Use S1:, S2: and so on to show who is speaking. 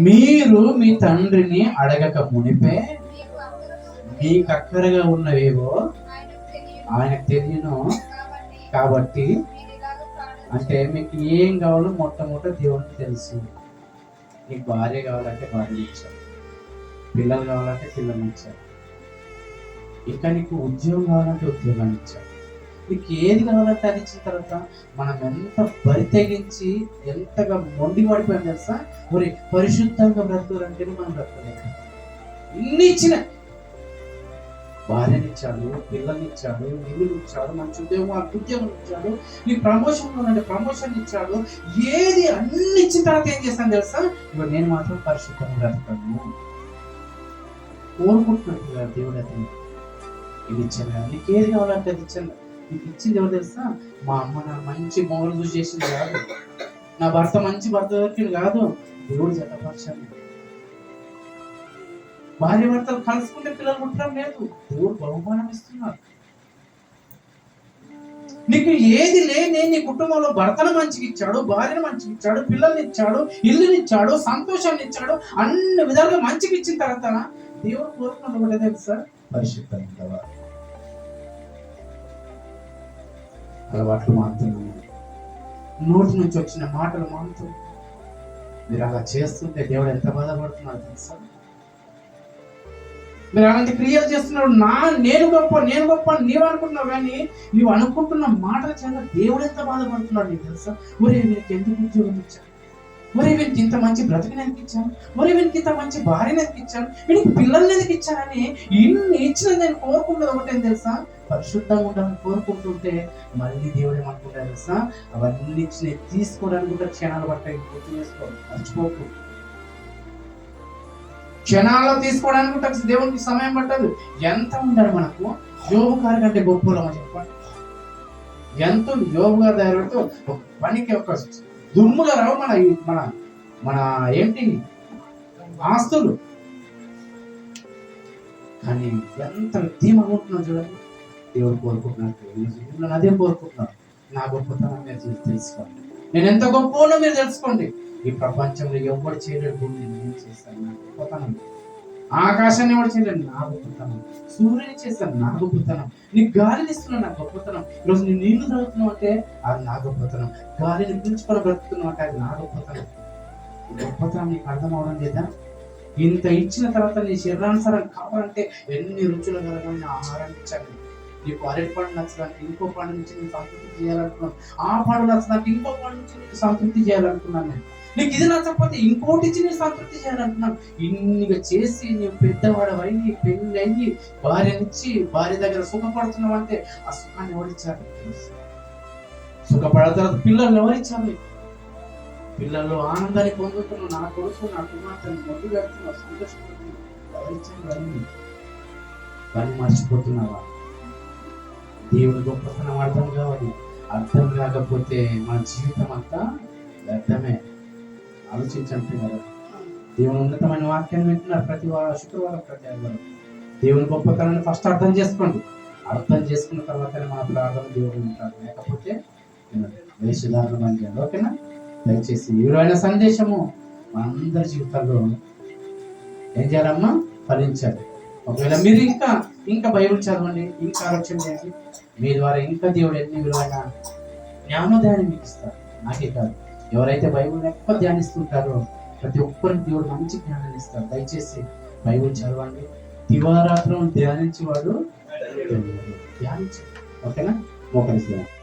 S1: మీరు మీ తండ్రిని అడగక మునిపే
S2: మీకు అక్కరగా
S1: ఉన్నవేవో
S2: ఆయనకు
S1: తెలియను
S2: కాబట్టి
S1: అంటే మీకు ఏం కావాలో మొట్టమొదట దేవునికి తెలుసు. నీకు భార్య కావాలంటే భార్య ఇచ్చారు పిల్లలు కావాలంటే పిల్లలు ఇచ్చారు ఇంకా నీకు ఉద్యోగం కావాలంటే ఉద్యోగాన్ని ఇచ్చారు మీకు ఏది కావాలంటే అది ఇచ్చిన తర్వాత మనం ఎంత బరి తెగించి ఎంతగా మొండి పడిపోయాం తెలుసా? మరి పరిశుద్ధంగా బ్రతకాలంటేనే మనం బ్రతకలేక ఇన్ని ఇచ్చిన భార్యనిచ్చాడు పిల్లనిచ్చాడు ఇల్లు ఇచ్చాడు మంచి ఉద్యోగం ఉద్యోగం ఇచ్చాడు నీ ప్రమోషన్ అంటే ప్రమోషన్ ఇచ్చాడు ఏది అన్ని ఇచ్చిన తర్వాత ఏం చేస్తాను తెలుసా? ఇప్పుడు నేను మాత్రం పరిశుద్ధంగా బ్రతకను. కోరుకుంటున్నాను దేవుడు అతను. ఇది ఇచ్చాను. కదా కావాలంటే అది ఇచ్చాను నీకు ఇచ్చింది ఎవరు తెలుసా? మా అమ్మ నా మంచి మొగలు చూసి చేసింది కాదు. నా భర్త మంచి భర్త దొరికింది కాదు. దేవుడు జతపరచాలి భార్య భర్తలు కలుసుకుంటే పిల్లలు పుట్టడం లేదు. దేవుడు బహుమానం ఇస్తున్నారు నీకు ఏది లేని నీ కుటుంబంలో భర్తను మంచిగా ఇచ్చాడు భార్యను మంచిగా ఇచ్చాడు పిల్లల్ని ఇచ్చాడు ఇల్లుని ఇచ్చాడు సంతోషాన్ని ఇచ్చాడు అన్ని విధాలుగా మంచిగా ఇచ్చిన తర్వాత దేవుడు కోరుకున్నది ఒకటే తెలుసా? పరిశుద్ధంగా అలవాట్లు మారుతున్నాము నోటి నుంచి వచ్చిన మాటలు మారుతూ మీరు అలా చేస్తుంటే దేవుడు ఎంత బాధపడుతున్నాడు తెలుసా? మీరు అలాంటి క్రియలు చేస్తున్నాడు నా నేను గొప్ప నేను గొప్ప నీవు అనుకుంటున్నావు కానీ నీవు అనుకుంటున్న మాటల చేత దేవుడు ఎంత బాధపడుతున్నాడు నీకు తెలుసా? ఒరే వీరికి ఎందుకు ఉద్యోగం ఇచ్చాను ఒరే వీరికి ఇంత మంచి బ్రతికిని ఎందుకు ఇచ్చాను ఒరే వీరికి ఇంత మంచి భార్యను ఎందుకు ఇచ్చాను వీనికి పిల్లల్ని ఎందుకు ఇచ్చానని ఇన్ని ఇచ్చిన నేను కోరుకున్నది ఒకటేం తెలుసా? పరిశుద్ధంగా ఉండాలని కోరుకుంటుంటే మళ్ళీ దేవుడు ఏమనుకుంటారు తెలుసా? అవన్నీ తీసుకోవడానికి కూడా క్షణాలు పట్టాయి గుర్తు చేసుకోవాలి మర్చిపోకు. క్షణాల్లో తీసుకోవడానికి కూడా దేవునికి సమయం పట్టదు. ఎంత ఉండాలి మనకు? యోగు గారి కంటే గొప్పలమని చెప్పండి. ఎంత యోగు గారి దగ్గరతో ఒక పనికి ఒక దుమ్ముగా రావు మన మన మన ఏంటి? ఆస్తులు. కానీ ఎంత ధీమగా ఉంటున్నాం చూడండి. దేవుడు కోరుకుంటున్నాను అదే కోరుకుంటున్నాను నా గొప్పతనం మీరు తెలుసుకోండి. నేను ఎంత గొప్పనో మీరు తెలుసుకోండి. ఈ ప్రపంచంలో ఎవరు చేయలేడు భూమిని నేను చేస్తాను. నా గొప్పతనం. ఆకాశాన్ని ఎవరు చేయలేడు? నా గొప్పతనం. సూర్యుని చేస్తాను. నా గొప్పతనం. నీ గాలిని ఇస్తున్నాను. నా గొప్పతనం. ఈరోజు నీ నీళ్ళు తాగుతున్నావు అంటే అది నా గొప్పతనం. గాలిని పీల్చుకొని బ్రతుకుతున్నావు అంటే అది నా గొప్పతనం. గొప్పతనం నీకు అర్థం అవడం లేదా? ఇంత ఇచ్చిన తర్వాత నీ శరీరానుసారం కావాలంటే ఎన్ని రుచులు కలగాలని ఆహారాన్ని ఇచ్చాను నీకు అరటి పండు నచ్చడానికి ఇంకో పండు నుంచి నేను సంతృప్తి చేయాలనుకున్నాను. ఆ పండు నచ్చడానికి ఇంకో పండు నుంచి నేను సంతృప్తి చేయాలనుకున్నాను నేను. నీకు ఇది నచ్చకపోతే ఇంకోటి ఇచ్చి నేను సంతృప్తి చేయాలనుకున్నాను. ఇన్నిగా చేసి నీవు పెద్దవాడవై పెళ్ళి అయ్యి భార్యనిచ్చి భార్య దగ్గర సుఖపడుతున్నావు అంటే ఆ సుఖాన్ని ఎవరిచ్చారు? సుఖపడిన తర్వాత పిల్లల్ని ఎవరిచ్చారు పిల్లలు ఆనందాన్ని పొందుతున్నావు నా కొడుకు నా కుమార్తెను మొదలు పెడుతున్నావు సంతోషపడుతున్నావు ఎవరిచ్చారు కానీ మర్చిపోతున్నావా? దేవుని గొప్పతనం అర్థం కావాలి. అర్థం కాకపోతే మన జీవితం అంతా వ్యర్థమే. ఆలోచించండి కదా. దేవుని ఉన్నతమైన వాక్యాన్ని వింటున్నారు ప్రతి వారం శుక్రవారం ప్రతి ఆదివారం. దేవుని గొప్పతనాన్ని ఫస్ట్ అర్థం చేసుకోండి. అర్థం చేసుకున్న తర్వాతనే మన ప్రార్థన దేవుడు ఉంటారు లేకపోతే వినడు. వేషధారణ అని చేయాలి ఓకేనా? దయచేసి ఈ విలువైన సందేశము మనందరి జీవితాల్లో ఏం చేయాలమ్మా? ఫలించాలి. ఒకవేళ మీరు ఇంకా ఇంకా బైబిల్ చదవండి ఇంకా ఆలోచన చేయండి. మీ ద్వారా ఇంకా దేవుడు ఎన్ని విలువైన జ్ఞానోదయాన్ని మీకు ఇస్తారు? నాకే కాదు. ఎవరైతే బైబిల్ ఎక్కువ ధ్యానిస్తుంటారో ప్రతి ఒక్కరికి దేవుడు మంచి జ్ఞానాన్ని ఇస్తారు. దయచేసి బైబిల్ చదవండి. దివారాత్రం ధ్యానించేవాడు ధ్యానించు ఓకేనా? మోకరిస్తున్నాను